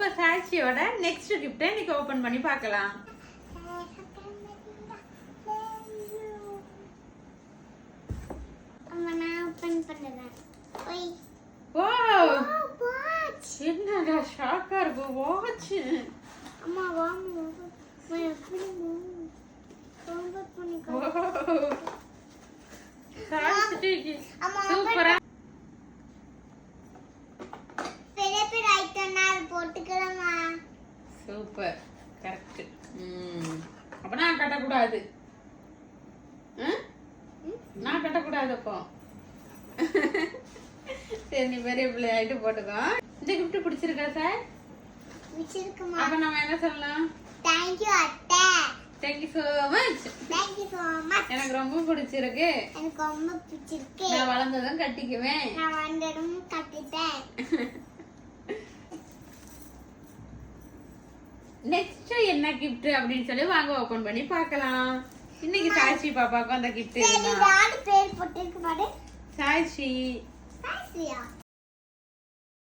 இப்போ சாட்சியோட நெக்ஸ்ட் கிஃப்ட்டை இன்னைக்கு ஓபன் பண்ணி பார்க்கலாம். என்னடா ஷாக்கா இருக்கு? வாட்ச் அம்மா வாங்க சூப்பரா பெரிய பெரிய ஐட்டம்னா அது போட்டுக்கலாமா சூப்பர் கரெக்ட் ம். அப்ப நான் கட்டக்கூடாது. ம்? நான் கட்டக்கூடாது அப்போ. சரி நீ பெரிய பிள்ளை ஆயிட்டு போட்டுக்கோ. இந்த கிஃப்ட் பிடிச்சிருக்கா சார் வச்சிருக்குமா அப்ப நம்ம என்ன சொல்லலாம்? தேங்க்யூ அத்தை. Thank you so much thank you so much எனக்கு ரொம்ப பிடிச்சிருக்கு. எனக்கு ரொம்ப பிடிச்சிருக்கு. நான் வளர்ந்ததும் கட்டிக்குவேன். நான் கட்டிட்டேன் நெக்ஸ்ட் என்ன கிஃப்ட் அப்படின்னு சொல்லி வாங்க ஓபன் பண்ணி பார்க்கலாம். இன்னைக்கு சாட்சி பாப்பாவுக்கும் அந்த கிஃப்ட் சரி